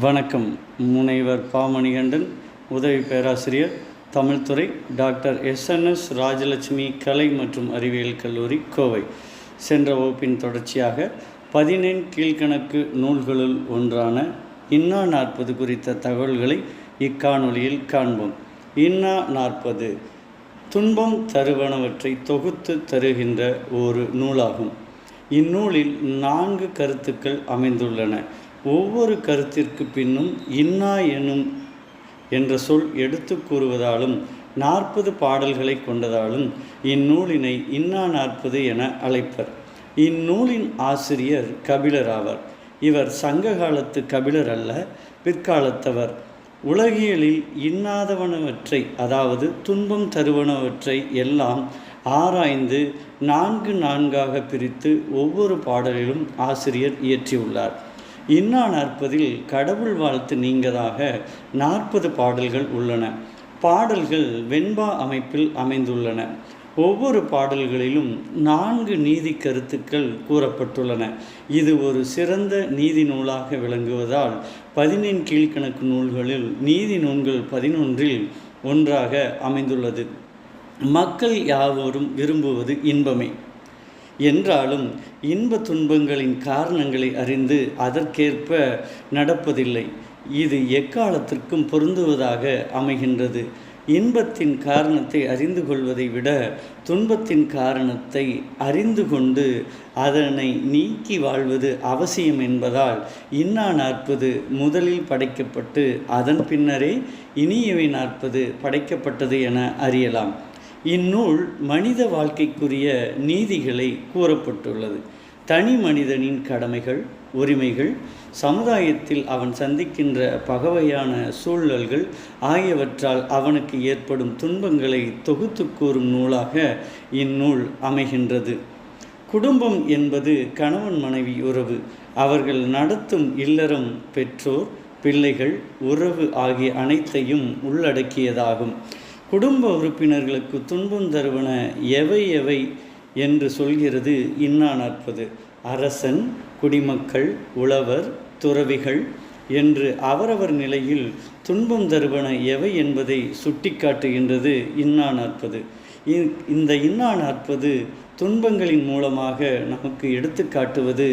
வணக்கம். முனைவர் பாமணிகண்டன் உதவி பேராசிரியர் தமிழ்துறை டாக்டர் எஸ்என்எஸ் ராஜலட்சுமி கலை மற்றும் அறிவியல் கல்லூரி கோவை. சென்ற வகுப்பின் தொடர்ச்சியாக பதினெண் கீழ்கணக்கு நூல்களுள் ஒன்றான இன்னா நாற்பது குறித்த தகவல்களை இக்காணொலியில் காண்போம். இன்னா நாற்பது துன்பம் தருவனவற்றை தொகுத்து தருகின்ற ஒரு நூலாகும். இந்நூலில் நான்கு கருத்துக்கள் அமைந்துள்ளன. ஒவ்வொரு கருத்திற்கு பின்னும் இன்னா எனும் என்ற சொல் எடுத்து கூறுவதாலும் நாற்பது பாடல்களை கொண்டதாலும் இந்நூலினை இன்னா நாற்பது என அழைப்பர். இந்நூலின் ஆசிரியர் கபிலர் ஆவர். இவர் சங்க காலத்து கபிலர் அல்ல பிற்காலத்தவர். உலகியலில் இன்னாதவனவற்றை அதாவது துன்பம் தருவனவற்றை எல்லாம் ஆராய்ந்து நான்கு நான்காக பிரித்து ஒவ்வொரு பாடலிலும் ஆசிரியர் இயற்றியுள்ளார். இன்னா நாற்பதில் கடவுள் வாழ்த்து நீங்கதாக நாற்பது பாடல்கள் உள்ளன. பாடல்கள் வெண்பா அமைப்பில் அமைந்துள்ளன. ஒவ்வொரு பாடல்களிலும் நான்கு நீதி கருத்துக்கள் கூறப்பட்டுள்ளன. இது ஒரு சிறந்த நீதி நூலாக விளங்குவதால் பதினெண் கீழ்கணக்கு நூல்களில் நீதி நூல்கள் பதினொன்றில் ஒன்றாக அமைந்துள்ளது. மக்கள் யாவரும் விரும்புவது இன்பமே. என்றாலும் இன்ப துன்பங்களின் காரணங்களை அறிந்து அதற்கேற்ப நடப்பதில்லை. இது எக்காலத்திற்கும் பொருந்துவதாக அமைகின்றது. இன்பத்தின் காரணத்தை அறிந்து கொள்வதை விட துன்பத்தின் காரணத்தை அறிந்து கொண்டு அதனை நீக்கி வாழ்வது அவசியம் என்பதால் இன்னா நாற்பது முதலில் படைக்கப்பட்டு அதன் பின்னரே இனியவை நாற்பது படைக்கப்பட்டது என அறியலாம். இந்நூல் மனித வாழ்க்கைக்குரிய நீதிகளை கூறப்பட்டுள்ளது. தனி மனிதனின் கடமைகள் உரிமைகள் சமுதாயத்தில் அவன் சந்திக்கின்ற பகவையான சூழல்கள் ஆகியவற்றால் அவனுக்கு ஏற்படும் துன்பங்களை தொகுத்து கூறும் நூலாக இந்நூல் அமைகின்றது. குடும்பம் என்பது கணவன் மனைவி உறவு. அவர்கள் நடத்தும் இல்லறம் பெற்றோர் பிள்ளைகள் உறவு ஆகிய அனைத்தையும் உள்ளடக்கியதாகும். குடும்ப உறுப்பினர்களுக்கு துன்பம் தருவன எவை எவை என்று சொல்கிறது இன்னா நாற்பது அரசன் குடிமக்கள் உழவர் துறவிகள் என்று அவரவர் நிலையில் துன்பம் தருவன எவை என்பதை சுட்டிக்காட்டுகின்றது இன்னா நாற்பது இந்த இன்னா நாற்பது துன்பங்களின் மூலமாக நமக்கு எடுத்து காட்டுவது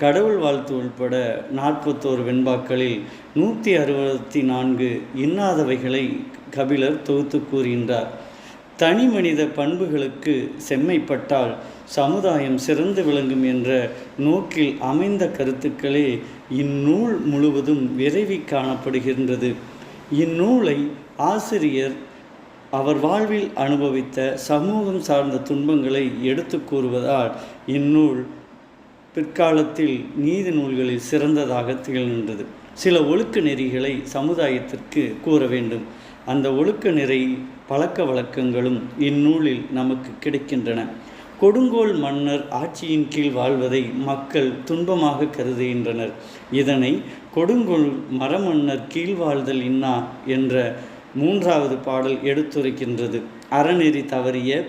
கடவுள் வாழ்த்து உள்பட நாற்பத்தோரு வெண்பாக்களில் நூற்றி அறுபத்தி நான்கு இன்னாதவைகளை கபிலர் தொகுத்து கூறுகின்றார். தனி மனித பண்புகளுக்கு செம்மைப்பட்டால் சமுதாயம் சிறந்து விளங்கும் என்ற நோக்கில் அமைந்த கருத்துக்களே இந்நூல் முழுவதும் விரைவி காணப்படுகின்றது. இந்நூலை ஆசிரியர் அவர் வாழ்வில் அனுபவித்த சமூகம் சார்ந்த துன்பங்களை எடுத்து கூறுவதால் இந்நூல் பிற்காலத்தில் நீதி நூல்களில் சிறந்ததாக திகழ்கின்றது. சில ஒழுக்க நெறிகளை சமுதாயத்திற்கு கூற வேண்டும். அந்த ஒழுக்க நெறி பழக்க வழக்கங்களும் இந்நூலில் நமக்கு கிடைக்கின்றன. கொடுங்கோல் மன்னர் ஆட்சியின் கீழ் வாழ்வதை மக்கள் துன்பமாக கருதுகின்றனர். இதனை கொடுங்கோல் மரமன்னர் கீழ் வாழ்தல் இன்னா என்ற மூன்றாவது பாடல் எடுத்துரைக்கின்றது. அறநெறி தவறிய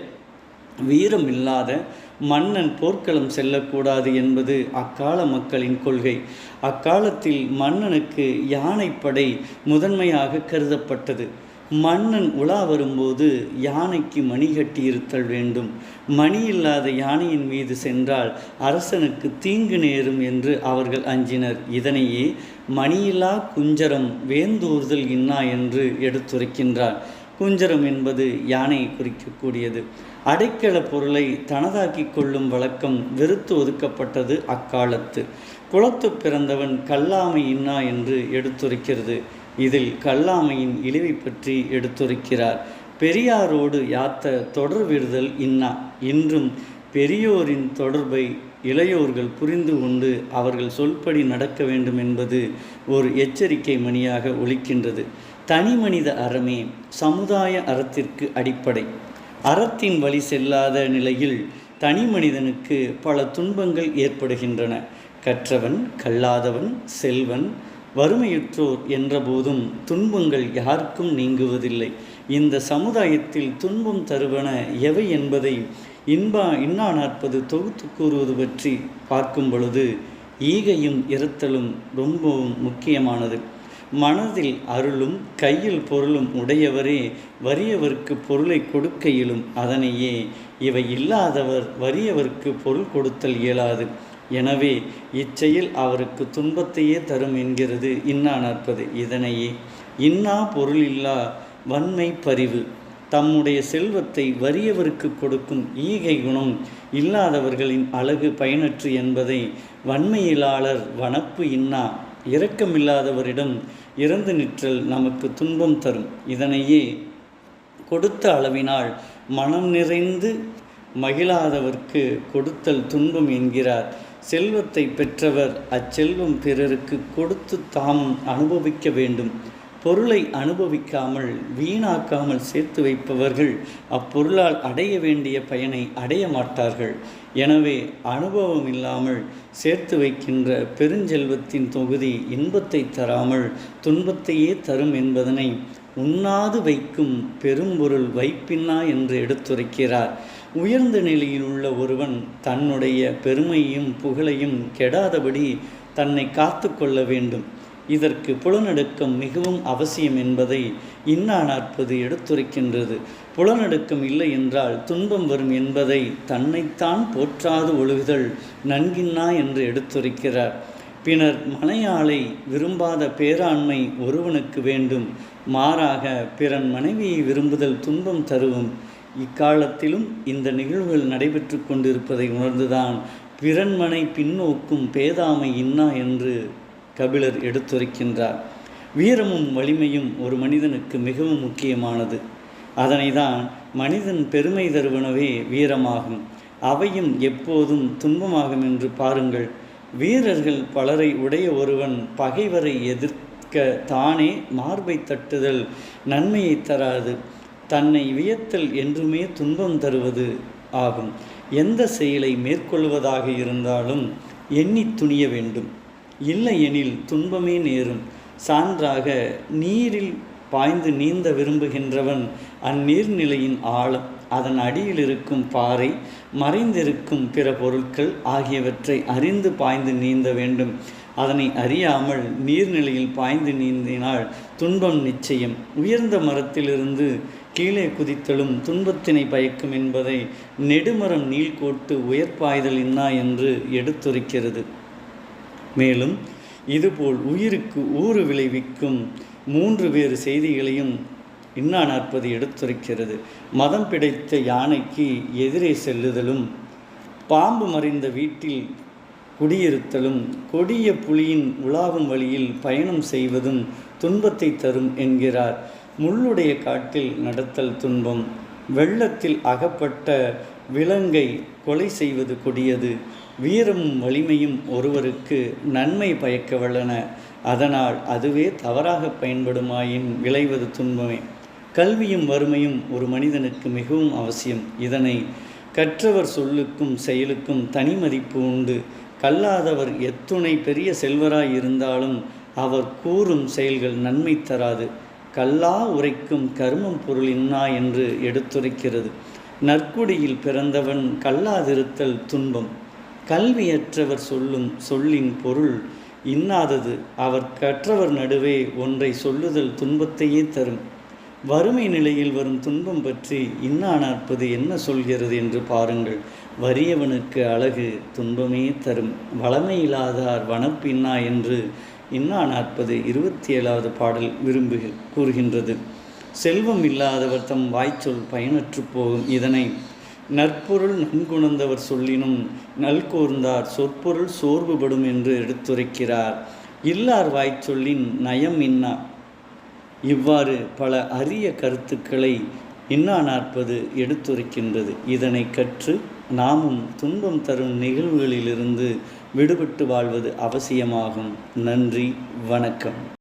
வீரம் இல்லாத மன்னன் போர்க்களம் செல்லக்கூடாது என்பது அக்கால மக்களின் கொள்கை. அக்காலத்தில் மன்னனுக்கு யானைப்படை முதன்மையாக கருதப்பட்டது. மன்னன் உலா வரும்போது யானைக்கு மணி கட்டி இருத்தல் வேண்டும். மணி இல்லாத யானையின் மீது சென்றால் அரசனுக்கு தீங்கு நேரும் என்று அவர்கள் அஞ்சினர். இதனையே மணியில்லா குஞ்சரம் வேந்தூர்தல் இன்னா என்று எடுத்துரைக்கின்றார். குஞ்சரம் என்பது யானையை குறிக்கக்கூடியது. அடைக்கல பொருளை தனதாக்கி கொள்ளும் வழக்கம் வெறுத்து ஒதுக்கப்பட்டது அக்காலத்து. குளத்து பிறந்தவன் கல்லாமை இன்னா என்று எடுத்துரைக்கிறது. இதில் கல்லாமையின் இழிவை பற்றி எடுத்துரைக்கிறார். பெரியாரோடு யாத்த தொடர் விடுதல் இன்னா? இன்றும் பெரியோரின் தொடர்பை இளையோர்கள் புரிந்து கொண்டு அவர்கள் சொல்படி நடக்க வேண்டும் என்பது ஒரு எச்சரிக்கை மணியாக ஒழிக்கின்றது தனி மனித அறமே சமுதாய அறத்திற்கு அடிப்படை. அறத்தின் வழி செல்லாத நிலையில் தனி மனிதனுக்கு பல துன்பங்கள் ஏற்படுகின்றன. கற்றவன் கல்லாதவன் செல்வன் வறுமையுற்றோர் என்றபோதும் துன்பங்கள் யாருக்கும் நீங்குவதில்லை. இந்த சமுதாயத்தில் துன்பம் தருவன எவை என்பதை இன்பா இன்னா நாற்பது தொகுத்து கூறுவது பற்றி பார்க்கும் பொழுது ஈகையும் இருத்தலும் ரொம்பவும் முக்கியமானது. மனதில் அருளும் கையில் பொருளும் உடையவரே வறியவர்க்கு பொருளை கொடுக்கையிலும் அதனையே இவை இல்லாதவர் வறியவர்க்கு பொருள் கொடுத்தல் இயலாது. எனவே இச்செயல் அவருக்கு துன்பத்தையே தரும் என்கிறது இன்னா நாற்பது இதனையே இன்னா பொருளில்லா வன்மை பரிவு. தம்முடைய செல்வத்தை வறியவருக்கு கொடுக்கும் ஈகை குணம் இல்லாதவர்களின் அழகு பயனற்று என்பதை வன்மையிலாளர் வனப்பு இன்னா இரக்கமில்லாதவரிடம் இறந்து நிற்றல் நமக்கு துன்பம் தரும். இதனையே கொடுத்த அளவினால் மனம் நிறைந்து மகிழாதவர்க்கு கொடுத்தல் துன்பம் என்கிறார். செல்வத்தை பெற்றவர் அச்செல்வம் பிறருக்கு கொடுத்து தாம் அனுபவிக்க வேண்டும். பொருளை அனுபவிக்காமல் வீணாக்காமல் சேர்த்து வைப்பவர்கள் அப்பொருளால் அடைய வேண்டிய பயனை அடைய மாட்டார்கள். எனவே அனுபவம் இல்லாமல் சேர்த்து வைக்கின்ற பெருஞ்செல்வத்தின் தொகுதி இன்பத்தை தராமல் துன்பத்தையே தரும் என்பதனை உண்ணாது வைக்கும் பெரும்பொருள் வைப்பின்னா என்று எடுத்துரைக்கிறார். உயர்ந்த நிலையில் உள்ள ஒருவன் தன்னுடைய பெருமையும் புகழையும் கெடாதபடி தன்னை காத்து கொள்ள வேண்டும். இதற்கு புலநடுக்கம் மிகவும் அவசியம் என்பதை இன்னா நாற்பது எடுத்துரைக்கின்றது. புலநடுக்கம் இல்லை என்றால் துன்பம் வரும் என்பதை தன்னைத்தான் போற்றாது ஒழுகுதல் நன்கின்னா என்று எடுத்துரைக்கிறார். பின்னர் மனையாளை விரும்பாத பேராண்மை ஒருவனுக்கு வேண்டும். மாறாக பிறன் மனைவியை விரும்புதல் துன்பம் தருவும். இக்காலத்திலும் இந்த நிகழ்வுகள் நடைபெற்று கொண்டிருப்பதை உணர்ந்துதான் பிறன்மனை பின்னோக்கும் பேதாமை இன்னா என்று கபிலர் எடுத்துரைக்கின்றார். வீரமும் வலிமையும் ஒரு மனிதனுக்கு மிகவும் முக்கியமானது. அதனை தான் மனிதன் பெருமை தருவனவே வீரமாகும். அவையும் எப்போதும் துன்பமாகும் என்று பாருங்கள். வீரர்கள் பலரை உடைய ஒருவன் பகைவரை எதிர்க்க தானே மார்பை தட்டுதல் நன்மையை தராது. தன்னை வியத்தல் என்றுமே துன்பம் தருவது ஆகும். எந்த செயலை மேற்கொள்வதாக இருந்தாலும் எண்ணி துணிய வேண்டும். இல்லையெனில் துன்பமே நேரும். சான்றாக நீரில் பாய்ந்து நீந்த விரும்புகின்றவன் அந்நீர்நிலையின் ஆழம் அதன் அடியில் இருக்கும் பாறை மறைந்திருக்கும் பிற பொருட்கள் ஆகியவற்றை அறிந்து பாய்ந்து நீந்த வேண்டும். அதனை அறியாமல் நீர்நிலையில் பாய்ந்து நீந்தினால் துன்பம் நிச்சயம். உயர்ந்த மரத்திலிருந்து கீழே குதித்தலும் துன்பத்தினை பயக்கும் என்பதை நெடுமரம் நீள்கோட்டு உயர்பாய்தல் இன்னா என்று எடுத்துரைக்கிறது. மேலும் இதுபோல் உயிருக்கு ஊறு விளைவிக்கும் மூன்று வேறு செய்திகளையும் இன்னா நாற்பது எடுத்துரைக்கிறது. மதம் பிடித்த யானைக்கு எதிரே செல்லுதலும் பாம்பு மறைந்த வீட்டில் குடியிருத்தலும் கொடிய புலியின் உலாவும் வழியில் பயணம் செய்வதும் துன்பத்தை தரும் என்கிறார். முள்ளுடைய காட்டில் நடத்தல் துன்பம் வெள்ளத்தில் அகப்பட்ட விலங்கை கொலை செய்வது கொடியது. வீரமும் வலிமையும் ஒருவருக்கு நன்மை பயக்க வல்லன அதனால் அதுவே தவறாக பயன்படுமாயின் விளைவது துன்பமே. கல்வியும் வறுமையும் ஒரு மனிதனுக்கு மிகவும் அவசியம். இதனை கற்றவர் சொல்லுக்கும் செயலுக்கும் தனி மதிப்பு உண்டு. கல்லாதவர் எத்துணை பெரிய செல்வராய் இருந்தாலும் அவர் கூறும் செயல்கள் நன்மை தராது. கல்லா உரைக்கும் கருமம் பொருள் இன்னா என்று எடுத்துரைக்கிறது. நற்குடியில் பிறந்தவன் கல்லாதிருத்தல் துன்பம். கல்வியற்றவர் சொல்லும் சொல்லின் பொருள் இன்னாதது. அவர் கற்றவர் நடுவே ஒன்றை சொல்லுதல் துன்பத்தையே தரும். வறுமை நிலையில் வரும் துன்பம் பற்றி இன்னா நாற்பது என்ன சொல்கிறது என்று பாருங்கள். வறியவனுக்கு அழகு துன்பமே தரும். வளமையில்லாதார் வனப்பின்னா என்று இன்னா நாற்பது இருபத்தி ஏழாவது பாடல் விரும்பு கூறுகின்றது. செல்வம் இல்லாதவர் தம் வாய்ச்சொல் பயனற்று போகும் இதனை நற்பொருள் நன்குணர்ந்தவர் சொல்லினும் நல்கூர்ந்தார் சொற்பொருள் சோர்வுபடும் என்று எடுத்துரைக்கிறார். இல்லார் வாய்ச்சொல்லின் நயம் இன்னா? இவ்வாறு பல அரிய கருத்துக்களை இன்னா நாற்பது எடுத்துரைக்கின்றது. இதனை கற்று நாமும் துன்பம் தரும் நிகழ்வுகளிலிருந்து விடுபட்டு வாழ்வது அவசியமாகும். நன்றி வணக்கம்.